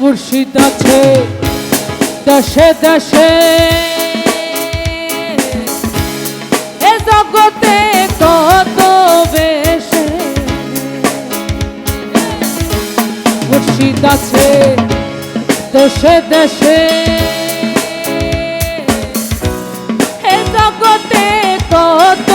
মুর্শিদ আছে। দশে দশে। এ জগতে কত বেশে। মুর্শিদ আছে। দশে দশে। এ জগতে কত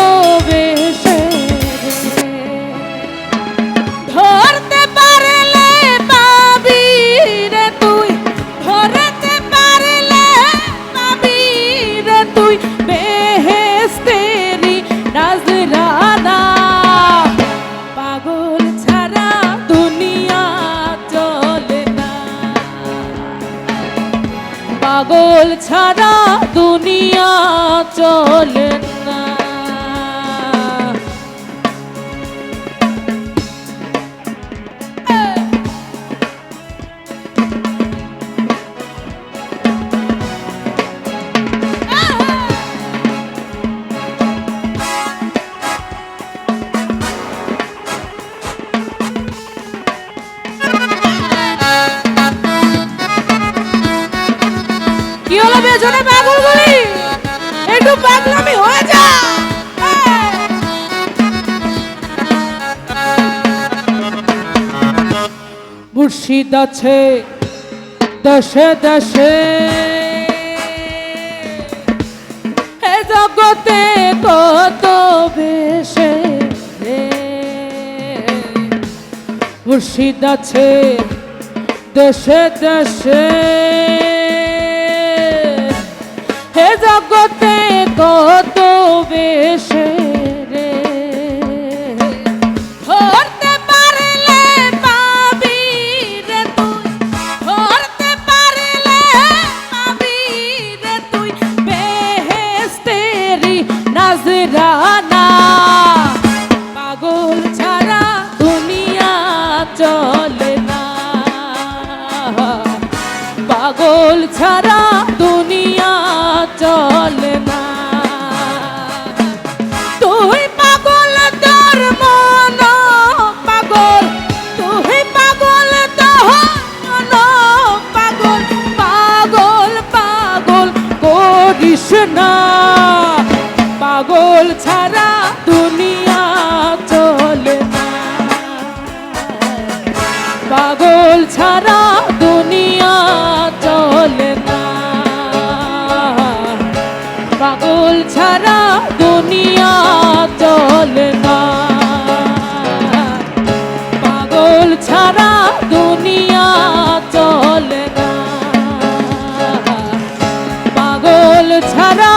পাগল ছাড়া দুনিয়া চলে। মুর্শিদ আছে। দশে দশে। এ জগতে কত বেশে মুর্শিদ আছে। দেশে দেশে। হে জগতে কত বেশে নাজরানা পাগল ছাড়া দুনিয়া চলে না। পাগল ছাড়া দুনিয়া চলে না। তুই পাগল ছাড়া দুনিয়া চলে না। পাগল ছাড়া দুনিয়া চলে না। পাগল ছাড়া